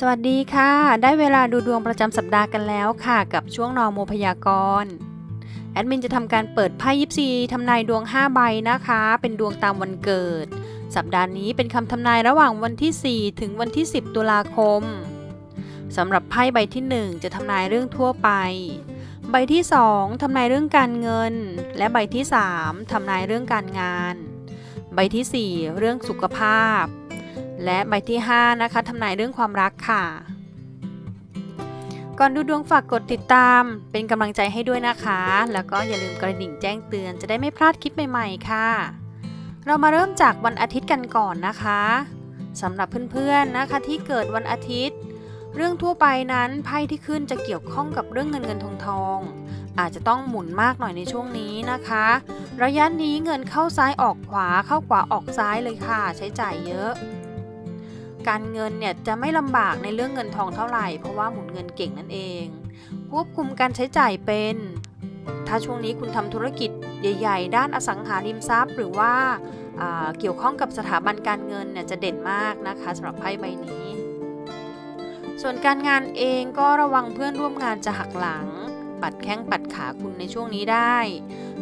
สวัสดีค่ะ ได้เวลาดูดวงประจำสัปดาห์กันแล้วค่ะ กับช่วงนอโมพยากรณ์แอดมินจะทำการเปิดไพ่ยิปซีทำนายดวง 5 ใบนะคะ เป็นดวงตามวันเกิด สัปดาห์นี้เป็นคำทำนายระหว่างวันที่ 4 ถึงวันที่ 10 ตุลาคมสำหรับไพ่ใบที่ 1 จะทำนายเรื่องทั่วไป ใบที่ 2 ทำนายเรื่องการเงิน และใบที่ 3 ทำนายเรื่องการงาน ใบทีสี่4 เรื่องสุขภาพ และใบที่ 5 นะคะทำนายเรื่องความรักค่ะ ก่อนดูดวงฝากกดติดตาม เป็นกำลังใจให้ด้วยนะคะ แล้วก็อย่าลืมกระดิ่งแจ้งเตือนจะได้ไม่พลาดคลิปใหม่ๆค่ะ เรามาเริ่มจากวันอาทิตย์กันก่อนนะคะสำหรับเพื่อนๆนะคะที่เกิดวันอาทิตย์ เรื่องทั่วไปนั้นไพ่ที่ขึ้นจะเกี่ยวข้องกับเรื่องเงินเงินทองทองอาจจะต้องหมุนมากหน่อยในช่วงนี้นะคะ ระยะนี้เงินเข้าซ้ายออกขวาเข้าขวาออกซ้ายเลยค่ะ ใช้จ่ายเยอะ การเงินเนี่ยจะไม่ลำบากในเรื่องเงินทองเท่าไหร่ เพราะว่าหมุนเงินเก่งนั่นเอง ควบคุมการใช้จ่ายเป็น ถ้าช่วงนี้คุณทำธุรกิจใหญ่ ๆ ด้านอสังหาริมทรัพย์ หรือว่าเกี่ยวข้องกับสถาบันการเงินเนี่ยจะเด่นมากนะคะสำหรับไพ่ใบนี้ ส่วนการงานเองก็ระวังเพื่อนร่วมงานจะหักหลัง ปัดแข้งปัดขาคุณในช่วงนี้ได้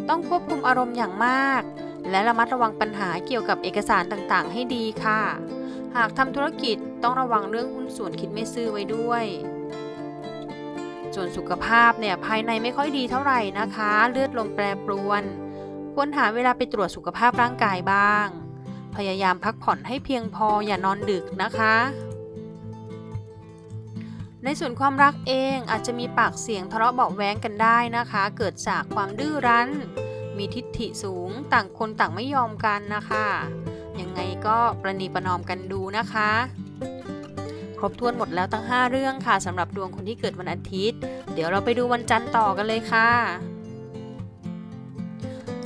ต้องควบคุมอารมณ์อย่างมาก และระมัดระวังปัญหาเกี่ยวกับเอกสารต่างๆ ให้ดีค่ะ หากทำธุรกิจต้องระวังเรื่องหุ้นส่วนคิดไม่ซื่อไว้ด้วย ส่วนสุขภาพเนี่ยภายในไม่ค่อยดีเท่าไหร่นะคะ เลือดลมแปรปรวน ควรหาเวลาไปตรวจสุขภาพร่างกายบ้าง พยายามพักผ่อนให้เพียงพออย่านอนดึกนะคะ ในส่วนความรักเองอาจจะมีปากเสียงทะเลาะเบาแว้งกันได้นะคะ เกิดจากความดื้อรั้น มีทิฐิสูง ต่างคนต่างไม่ยอมกันนะคะ ยังไงก็ประนีประนอมกันดูนะคะ ครบถ้วนหมดแล้วตั้ง 5 เรื่องค่ะสำหรับดวงคนที่เกิดวันอาทิตย์ เดี๋ยวเราไปดูวันจันทร์ต่อกันเลยค่ะ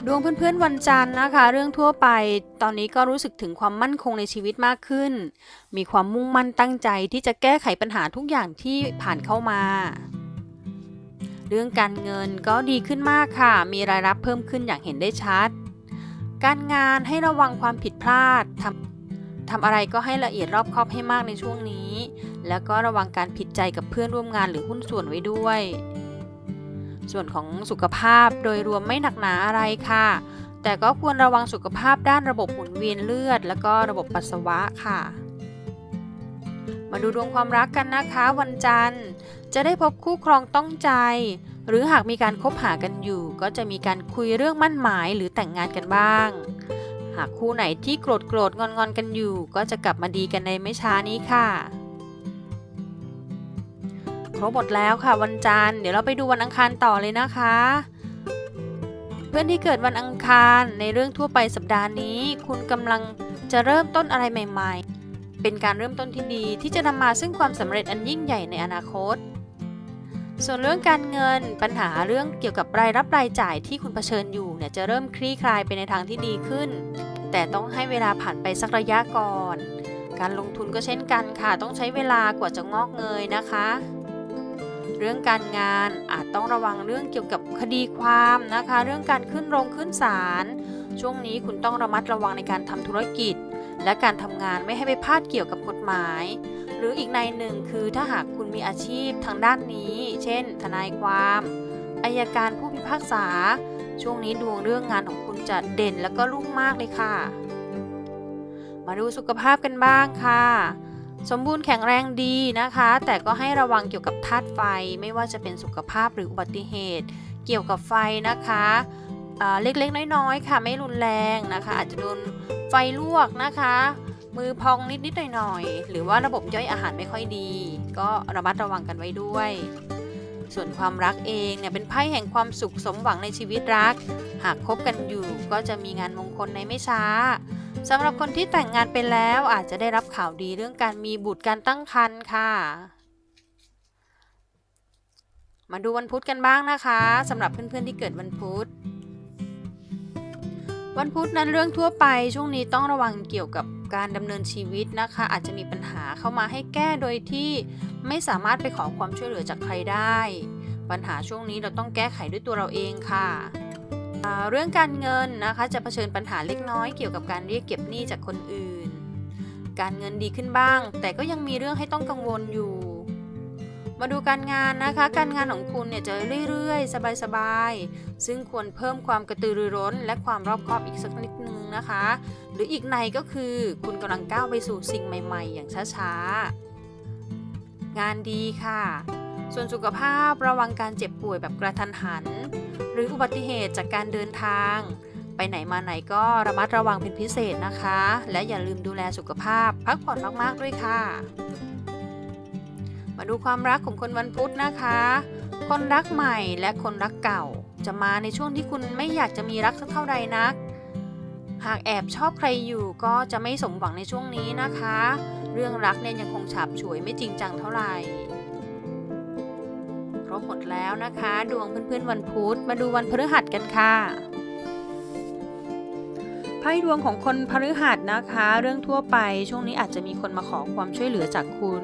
ดวงเพื่อนๆวันจันทร์นะคะ เรื่องทั่วไปตอนนี้ก็รู้สึกถึงความมั่นคงในชีวิตมากขึ้น มีความมุ่งมั่นตั้งใจที่จะแก้ไขปัญหาทุกอย่างที่ผ่านเข้ามา เรื่องการเงินก็ดีขึ้นมากค่ะ มีรายรับเพิ่มขึ้นอย่างเห็นได้ชัด การงานให้ระวังความผิดพลาดทำทำอะไรก็ให้ละเอียดรอบคอบให้มากในช่วงนี้ แล้วก็ระวังการผิดใจกับเพื่อนร่วมงานหรือหุ้นส่วนไว้ด้วย ส่วนของสุขภาพโดยรวมไม่หนักหนาอะไรค่ะ แต่ก็ควรระวังสุขภาพด้านระบบหมุนเวียนเลือด แล้วก็ระบบปัสสาวะค่ะ มาดูดวงความรักกันนะคะ วันจันทร์ จะได้พบคู่ครองต้องใจ หรือหากมีการคบหากันอยู่ ก็จะมีการคุยเรื่องมั่นหมายหรือแต่งงานกันบ้าง หากคู่ไหนที่โกรธโกรธงอนงอนกันอยู่ ก็จะกลับมาดีกันในไม่ช้านี้ค่ะครบหมดแล้วค่ะวันจันทร์เดี๋ยวเราไปดูวันอังคารต่อเลยนะคะ เพื่อนที่เกิดวันอังคารในเรื่องทั่วไปสัปดาห์นี้ คุณกำลังจะเริ่มต้นอะไรใหม่ ๆ เป็นการเริ่มต้นที่ดีที่จะนำมาซึ่งความสำเร็จอันยิ่งใหญ่ในอนาคต ส่วนเรื่องการเงินปัญหาเรื่องเกี่ยวกับรายรับรายจ่ายที่คุณเผชิญอยู่เนี่ยจะเริ่มคลี่คลายไปในทางที่ดีขึ้น แต่ต้องให้เวลาผ่านไปสักระยะก่อน การลงทุนก็เช่นกันค่ะ ต้องใช้เวลากว่าจะงอกเงยนะคะ เรื่องการงานอาจต้องระวังเรื่องเกี่ยวกับคดีความนะคะ เรื่องการขึ้นโรงขึ้นศาลช่วงนี้คุณต้องระมัดระวังในการทำธุรกิจ และการทำงานไม่ให้ไปพลาดเกี่ยวกับกฎหมาย หรืออีกในหนึ่งคือถ้าหาก มีอาชีพทางด้านนี้ เช่น ทนายความอายการผู้พิพากษา ช่วงนี้ดวงเรื่องงานของคุณจะเด่นแล้วก็รุ่งมากเลยค่ะ มาดูสุขภาพกันบ้างค่ะ สมบูรณ์แข็งแรงดีนะคะ แต่ก็ให้ระวังเกี่ยวกับธาตุไฟ ไม่ว่าจะเป็นสุขภาพหรืออุบัติเหตุ เกี่ยวกับไฟนะคะเล็กๆ น้อยๆ ค่ะ ไม่รุนแรงนะคะ อาจจะโดนไฟลวกนะคะ มือพองนิดๆหน่อยๆหรือว่าระบบย่อยอาหารไม่ค่อยดี ก็ระมัดระวังกันไว้ด้วย ส่วนความรักเองเนี่ยเป็นไพ่แห่งความสุขสมหวังในชีวิตรัก หากคบกันอยู่ก็จะมีงานมงคลในไม่ช้าสำหรับคนที่แต่งงานไปแล้วอาจจะได้รับข่าวดีเรื่องการมีบุตรการตั้งครรภ์ค่ะมาดูวันพุธกันบ้างนะคะสำหรับเพื่อนๆที่เกิดวันพุธ วันพุธนั้นเรื่องทั่วไปช่วงนี้ต้องระวังเกี่ยวกับ การดำเนินชีวิตนะคะ อาจจะมีปัญหาเข้ามาให้แก้โดยที่ไม่สามารถไปขอความช่วยเหลือจากใครได้ ปัญหาช่วงนี้เราต้องแก้ไขด้วยตัวเราเองค่ะเรื่องการเงินนะคะจะเผชิญปัญหาเล็กน้อยเกี่ยวกับการเรียกเก็บหนี้จากคนอื่น การเงินดีขึ้นบ้าง แต่ก็ยังมีเรื่องให้ต้องกังวลอยู่ มาดูการงานนะคะ การงานของคุณเนี่ยจะเรื่อยๆ สบายๆ ซึ่งควรเพิ่มความกระตือรือร้น และความรอบคอบอีกสักนิดนึงนะคะ รืออีกในก็คือคุณกำลังก้าวไปสู่สิ่งใหม่ ๆ อย่างช้าๆ งานดีค่ะ ส่วนสุขภาพระวังการเจ็บป่วยแบบกระทันหัน หรืออุบัติเหตุจากการเดินทาง ไปไหนมาไหนก็ระมัดระวังเป็นพิเศษนะคะ และอย่าลืมดูแลสุขภาพพักผ่อนมากๆด้วยค่ะ มาดูความรักของคนวันพุธนะคะ คนรักใหม่และคนรักเก่า จะมาในช่วงที่คุณไม่อยากจะมีรักสักเท่าใดนัก หากแอบชอบใครอยู่ก็จะไม่สมหวังในช่วงนี้นะคะ เรื่องรักเนี่ยยังคงฉาบฉวยไม่จริงจังเท่าไหร่ครบหมดแล้วนะคะ ดวงเพื่อนๆวันพุธมาดูวันพฤหัสกันค่ะไพ่ดวงของคนพฤหัสนะคะ เรื่องทั่วไปช่วงนี้อาจจะมีคนมาขอความช่วยเหลือจากคุณ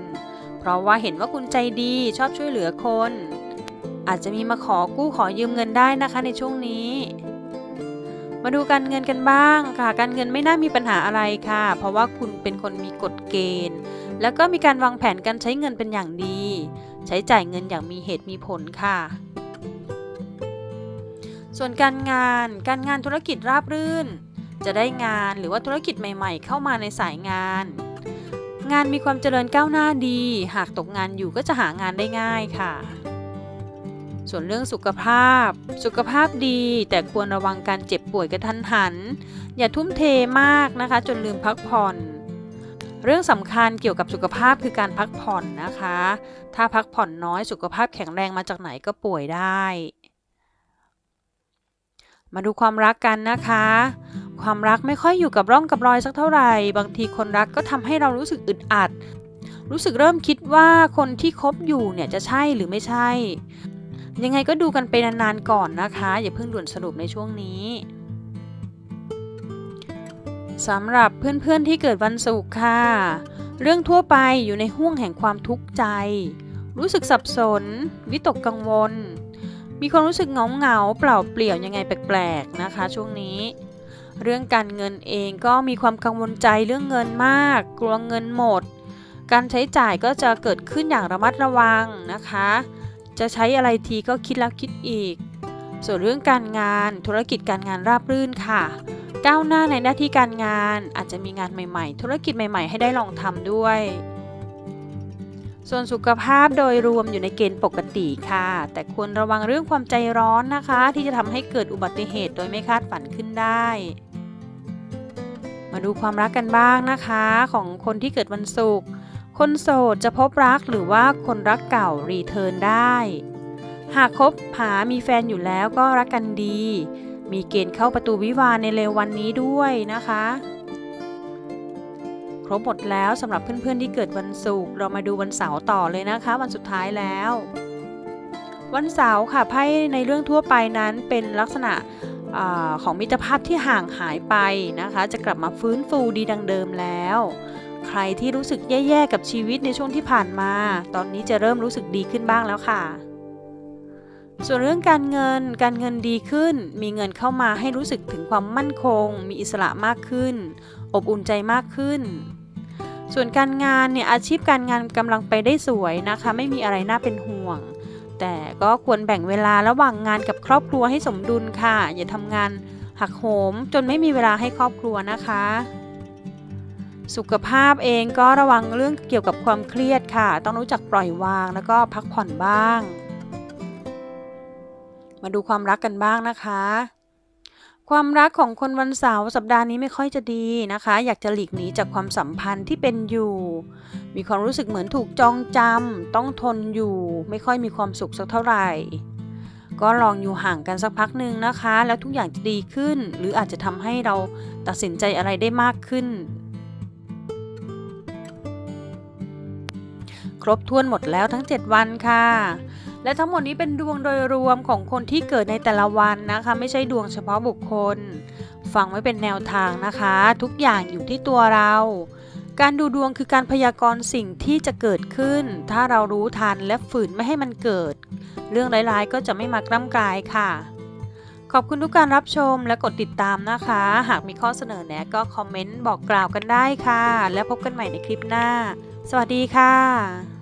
เพราะว่าเห็นว่าคุณใจดีชอบช่วยเหลือคน อาจจะมีมาขอกู้ขอยืมเงินได้นะคะในช่วงนี้ มาดูการเงินกันบ้างค่ะ การเงินไม่น่ามีปัญหาอะไรค่ะ เพราะว่าคุณเป็นคนมีกฎเกณฑ์ แล้วก็มีการวางแผนการใช้เงินเป็นอย่างดี ใช้จ่ายเงินอย่างมีเหตุมีผลค่ะ ส่วนการงาน การงานธุรกิจราบรื่น จะได้งานหรือว่าธุรกิจใหม่ ๆ เข้ามาในสายงาน งานมีความเจริญก้าวหน้าดี หากตกงานอยู่ก็จะหางานได้ง่ายค่ะ ส่วนเรื่องสุขภาพ สุขภาพดีแต่ควรระวังการเจ็บป่วยกระทันหัน อย่าทุ่มเทมากนะคะ จนลืมพักผ่อน เรื่องสำคัญเกี่ยวกับสุขภาพคือการพักผ่อนนะคะ ถ้าพักผ่อนน้อยสุขภาพแข็งแรงมาจากไหนก็ป่วยได้ มาดูความรักกันนะคะ ความรักไม่ค่อยอยู่กับร่องกับรอยสักเท่าไหร่ บางทีคนรักก็ทำให้เรารู้สึกอึดอัด รู้สึกเริ่มคิดว่าคนที่คบอยู่เนี่ยจะใช่หรือไม่ใช่ ยังไงก็ดูกันไปนานๆก่อนนะคะ อย่าเพิ่งด่วนสรุปในช่วงนี้สำหรับเพื่อนๆที่เกิดวันศุกร์ค่ะ เรื่องทั่วไปอยู่ในห่วงแห่งความทุกข์ใจ รู้สึกสับสน วิตกกังวล มีความรู้สึกเงาเงาๆเปล่าเปลี่ยวยังไงแปลกๆนะคะ ช่วงนี้ เรื่องการเงินเองก็มีความกังวลใจเรื่องเงินมาก กลัวเงินหมด การใช้จ่ายก็จะเกิดขึ้นอย่างระมัดระวังนะคะ จะใช้อะไรทีก็คิดแล้วคิดอีก ส่วนเรื่องการงานธุรกิจการงานราบรื่นค่ะ ก้าวหน้าในหน้าที่การงานอาจจะมีงานใหม่ๆ ธุรกิจใหม่ ๆ ให้ได้ลองทำด้วย ส่วนสุขภาพโดยรวมอยู่ในเกณฑ์ปกติค่ะ แต่ควรระวังเรื่องความใจร้อนนะคะ ที่จะทำให้เกิดอุบัติเหตุโดยไม่คาดฝันขึ้นได้มาดูความรักกันบ้างนะคะ ของคนที่เกิดวันศุกร์ คนโสดจะพบรักหรือว่าคนรักเก่ารีเทิร์นได้ หากคบหามีแฟนอยู่แล้วก็รักกันดี มีเกณฑ์เข้าประตูวิวาในเร็ววันนี้ด้วยนะคะ ครบหมดแล้วสำหรับเพื่อนๆที่เกิดวันศุกร์เรามาดูวันเสาร์ต่อเลยนะคะ วันสุดท้ายแล้ว วันเสาร์ค่ะไพ่ในเรื่องทั่วไปนั้นเป็นลักษณะอของมิตรภาพที่ห่างหายไปนะคะ จะกลับมาฟื้นฟูดีดังเดิมแล้ว รที่รู้สึกแย่ๆกับชีวิตในช่วงที่ผ่านมา ตอนนี้จะเริ่มรู้สึกดีขึ้นบ้างแล้วค่ะ ส่วนเรื่องการเงิน การเงินดีขึ้น มีเงินเข้ามาให้รู้สึกถึงความมั่นคง มีอิสระมากขึ้น อบอุ่นใจมากขึ้น ส่วนการงานเนี่ยอาชีพการงานกำลังไปได้สวยนะคะ ไม่มีอะไรน่าเป็นห่วง แต่ก็ควรแบ่งเวลาระหว่างงานกับครอบครัวให้สมดุลค่ะ อย่าทำงานหักโหมจนไม่มีเวลาให้ครอบครัวนะคะ สุขภาพเองก็ระวังเรื่องเกี่ยวกับความเครียดค่ะ ต้องรู้จักปล่อยวางแล้วก็พักผ่อนบ้าง มาดูความรักกันบ้างนะคะ ความรักของคนวันเสาร์สัปดาห์นี้ไม่ค่อยจะดีนะคะ อยากจะหลีกหนีจากความสัมพันธ์ที่เป็นอยู่ มีความรู้สึกเหมือนถูกจองจำต้องทนอยู่ ไม่ค่อยมีความสุขสักเท่าไหร่ก็ลองอยู่ห่างกันสักพักหนึ่งนะคะ แล้วทุกอย่างจะดีขึ้น หรืออาจจะทำให้เราตัดสินใจอะไรได้มากขึ้น ครบถ้วนหมดแล้วทั้ง 7 วันค่ะ และทั้งหมดนี้เป็นดวงโดยรวมของคนที่เกิดในแต่ละวันนะคะ ไม่ใช่ดวงเฉพาะบุคคล ฟังไว้เป็นแนวทางนะคะ ทุกอย่างอยู่ที่ตัวเรา การดูดวงคือการพยากรณ์สิ่งที่จะเกิดขึ้น ถ้าเรารู้ทันและฝืนไม่ให้มันเกิด เรื่องร้ายๆก็จะไม่มากล้ำกลายค่ะขอบคุณทุกการรับชมและกดติดตามนะคะ หากมีข้อเสนอแนะก็คอมเมนต์บอกกล่าวกันได้ค่ะ แล้วพบกันใหม่ในคลิปหน้า สวัสดีค่ะ